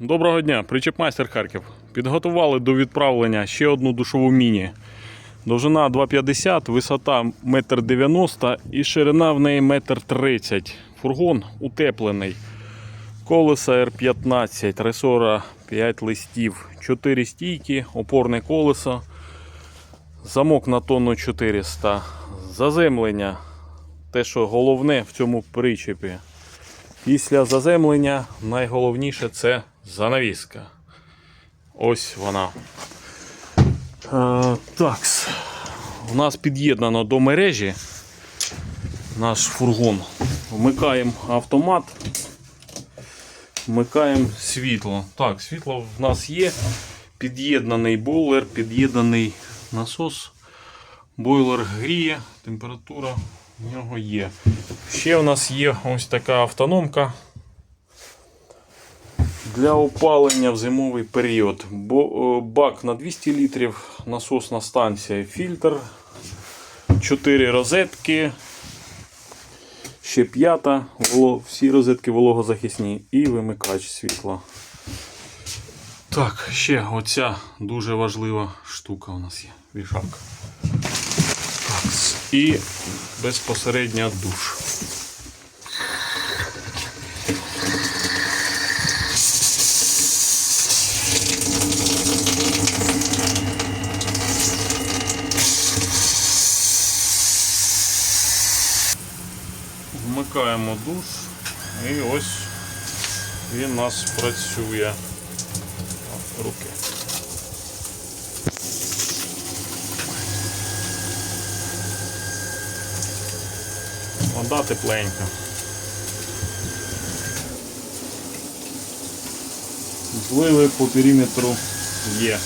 Доброго дня, причепмайстер Харків. Підготували до відправлення ще одну душову міні. Довжина 2,50, висота 1,90 м і ширина в неї 1,30 м. Фургон утеплений. Колеса R15, ресора 5 листів, 4 стійки, опорне колесо, замок на тонну 400, заземлення. Те, що головне в цьому причепі. Після заземлення найголовніше це занавіска. Ось вона. Е, такс. У нас під'єднано до мережі наш фургон. Вмикаємо автомат. Вмикаємо світло. Так, світло в нас є. Під'єднаний бойлер, під'єднаний насос. Бойлер гріє, температура в нього є. Ще у нас є ось така автономка для опалення в зимовий період. Е, бак на 200 літрів, насосна станція, фільтр, 4 розетки, ще п'ята, всі розетки вологозахисні і вимикач світла. Так, ще оця дуже важлива штука у нас є. Вішалка. І безпосередньо душ. Вмикаємо душ і ось він у нас працює. Руки. Вода тепленька. Зливи по периметру є.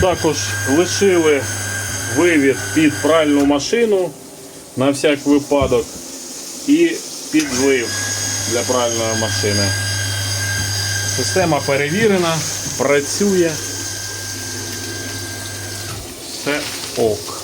Також лишили вивід під пральну машину на всяк випадок і підлив для правильної машини. Система перевірена, працює. Все ок.